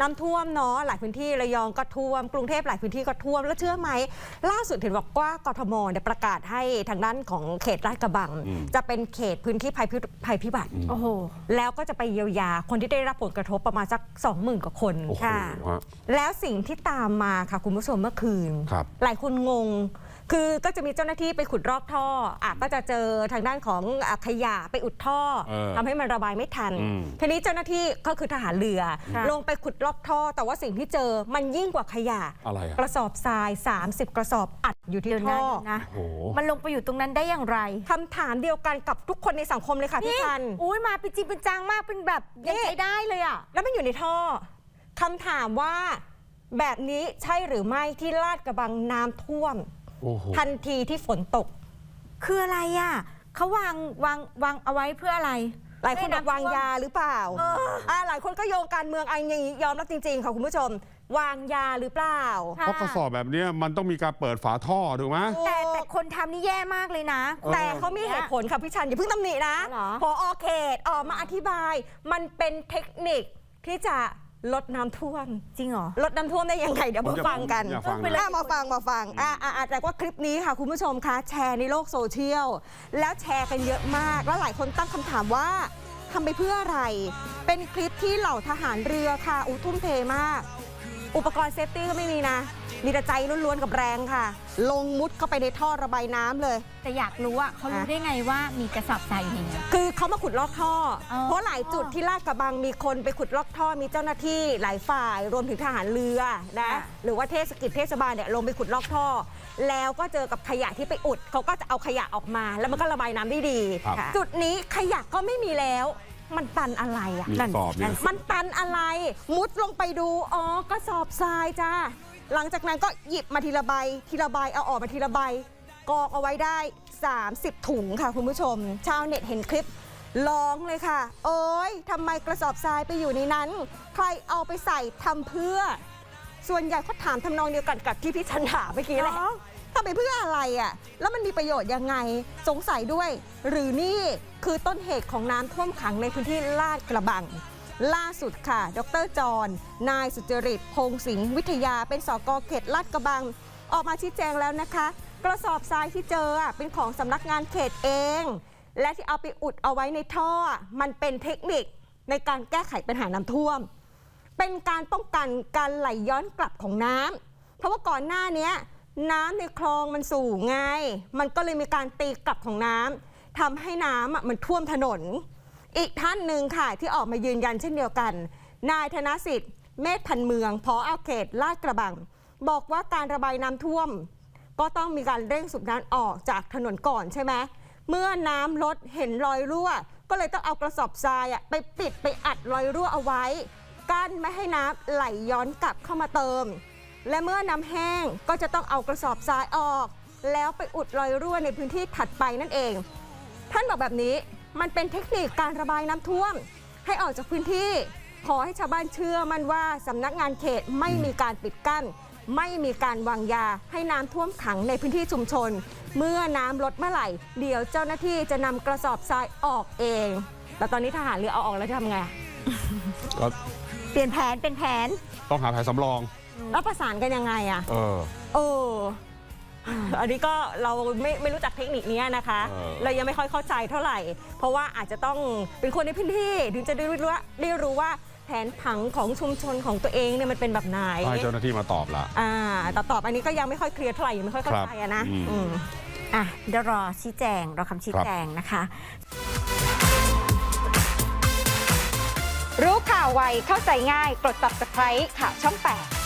น้ำท่วมเนาะหลายพื้นที่ระยองก็ท่วม กรุงเทพหลายพื้นที่ก็ท่วม แล้วเชื่อไหม ล่าสุดเห็นบอกว่ากทมเนี่ยประกาศให้ทางด้านของเขตลาดกระบัง จะเป็นเขตพื้นที่ภัยพิภัยพิบัติโอ้โหแล้วก็จะไปเยียวยาคนที่ได้รับผลกระทบประมาณสัก 20,000กว่าคนโอ้โหค่ะฮะแล้วสิ่งที่ตามมาค่ะคุณผู้ชมเมื่อคืนครับหลายคนงง คือก็จะมีเจ้าหน้าที่ไปขุดรอกท่ออะก็จะเจอทางด้านของอะขยะไปอุดท่อเออทำให้มันระบายไม่ทัน อืม ทีนี้เจ้าหน้าที่ก็คือทหารเรือ ค่ะ ลงไปขุดรอกท่อ แต่ว่าสิ่งที่เจอมันยิ่งกว่าขยะ อะไรอะกระสอบทราย 30 กระสอบอัดอยู่ที่เดี๋ยวท่นะอเดี๋ยวนะ โอ้โห มันลงไปอยู่ตรงนั้นได้อย่างไรคำถามเดียวกันกับทุกคนในสังคมเลยค่ะพี่ชันอุ้ยมาเป็นจริงเป็นจังมากเป็นแบบยังนี่ ใช้ได้เลยอะ แล้วมันอยู่ในท่อคำถามว่าแบบนี้ใช่หรือไม่ที่ลาดกระบังน้ำท่วม โอ้โห ทันทีที่ฝนตก คืออะไรอะเขาวางวางวางเอาไว้เพื่ออะไรหลายคนบอกไม่วางยาหรือเปล่าเอออ่าหลายคนก็โยงการเมืองอันอย่างนี้ยอมรับจริง ๆ ค่ะคุณผู้ชม วางยาหรือเปล่าค่ะเพราะกระสอบแบบเนี้ยมันต้องมีการเปิดฝาท่อถูกไหมแต่แต่คนทำนี่แย่มากเลยนะเออแต่เขามีเหตุผลค่ะพี่ชันอย่าเพิ่งตำหนินะเหรอพอเขตออกมาอธิบาย มันเป็นเทคนิคที่จะ ลดน้ำท่วม จริงเหรอ ลดน้ำท่วมได้ยังไงเดี๋ยวผมมาจะฟังกันอยากฟังไปเลยอะมาฟังมาฟังอะอะอะแต่ว่าคลิปนี้ค่ะคุณผู้ชมคะแชร์ในโลกโซเชียล แล้วแชร์กันเยอะมาก แล้วหลายคนตั้งคำถามว่าทำไปเพื่ออะไร เป็นคลิปที่เหล่าทหารเรือค่ะอู้ทุ่มเทมาก อุปกรณ์เซฟตี้ก็ไม่มีนะ มีแต่ใจล้วนๆกับแรงค่ะ ลงมุดเข้าไปในท่อระบายน้ำเลย แต่อยากรู้อะเขารู้ได้ไงว่ามีกระสอบทรายอยู่ในนี้ คือเขามาขุดลอกท่อ อ๋อ เพราะหลายจุดที่ลาดกระบังมีคนไปขุดลอกท่อมีเจ้าหน้าที่หลายฝ่ายรวมถึงทหารเรือนะหรือว่าเทศกิจเทศบาลเนี่ยลงไปขุดลอกท่อ แล้วก็เจอกับขยะที่ไปอุดเขาก็จะเอาขยะออกมา แล้วมันก็ระบายน้ำได้ดี ครับ จุดนี้ขยะก็ไม่มีแล้ว มันตันอะไรอะ มีกระสอบเนี่ย มันตันอะไร มุดลงไปดู อ๋อกระสอบทรายจ้า หลังจากนั้นก็หยิบมาทีละใบทีละใบเอาออกมาทีละใบกองเอาไว้ได้ 30 ถุงค่ะคุณผู้ชม ชาวเน็ตเห็นคลิปร้องเลยค่ะ โอ๊ยทำไมกระสอบทรายไปอยู่ในนั้น ใครเอาไปใส่ทำเพื่อ ส่วนใหญ่เขาถามทำนองเดียวกันกับที่พี่ชันถามเมื่อกี้แหละอ๋อทำไปเพื่ออะไรอะ แล้วมันมีประโยชน์ยังไง สงสัยด้วย หรือนี่คือต้นเหตุของน้ำท่วมขังในพื้นที่ลาดกระบัง ล่าสุดค่ะ ดรจร นายสุจริต พงศิงห์วิทยา เป็นสกเขตลาดกระบัง ออกมาชี้แจงแล้วนะคะ กระสอบทรายที่เจอเป็นของสำนักงานเขตเอง และที่เอาไปอุดเอาไว้ในท่อ มันเป็นเทคนิคในการแก้ไขปัญหาน้ำท่วม เป็นการป้องกันการไหลย้อนกลับของน้ำเพราะว่าก่อนหน้านี้น้ำในคลองมันสูงไง มันก็เลยมีการตีกลับของน้ำทำให้น้ำมันท่วมถนน อีกท่านหนึ่งค่ะที่ออกมายืนยันเช่นเดียวกัน นายธนสิทธิ์ เมธพันธ์เมืองพออาเขตลาดกระบัง บอกว่าการระบายน้ำท่วม ก็ต้องมีการเร่งสูบน้ำออกจากถนนก่อนใช่ไหมเมื่อน้ำลดเห็นรอยรั่ว ก็เลยต้องเอากระสอบทรายอะไปปิดไปอัดรอยรั่วเอาไว้ กั้นไม่ให้น้ำไหลย้อนกลับเข้ามาเติม และเมื่อน้ำแห้งก็จะต้องเอากระสอบทรายออก แล้วไปอุดรอยรั่วในพื้นที่ถัดไปนั่นเอง ท่านบอกแบบนี้ มันเป็นเทคนิคการระบายน้ำท่วม ให้ออกจากพื้นที่ ขอให้ชาวบ้านเชื่อมันว่าสำนักงานเขตไม่มีการปิดกั้น ไม่มีการวางยาให้น้ำท่วมขังในพื้นที่ชุมชน เมื่อน้ำลดเมื่อไหร่ เดี๋ยวเจ้าหน้าที่จะนำกระสอบทรายออกเอง แต่ตอนนี้ทหารเรือเอาออกแล้วจะทำไง ก็เปลี่ยนแผนเป็นแผน ต้องหาแผนสำรอง แล้วประสานกันยังไงอะเออ เออ อันนี้ก็เราไม่ไม่รู้จักเทคนิคนี้นะคะ เออ เรายังไม่ค่อยเข้าใจเท่าไหร่ เพราะว่าอาจจะต้องเป็นคนในพื้นที่ถึงจะได้รู้ว่าได้รู้ว่าแผนผังของชุมชนของตัวเองเนี่ยมันเป็นแบบไหนให้เจ้าหน้าที่มาตอบละ อ่าแต่ตอบอันนี้ก็ยังไม่ค่อยเคลียร์เท่าไหร่ยังไม่ค่อยเข้าครับใจอะนะอืม อืม อะเดี๋ยวรอชี้แจง รอคำชี้ครับ แจงนะคะ รู้ข่าวไวเข้าใจง่าย กด subscribe ข่าวช่อง 8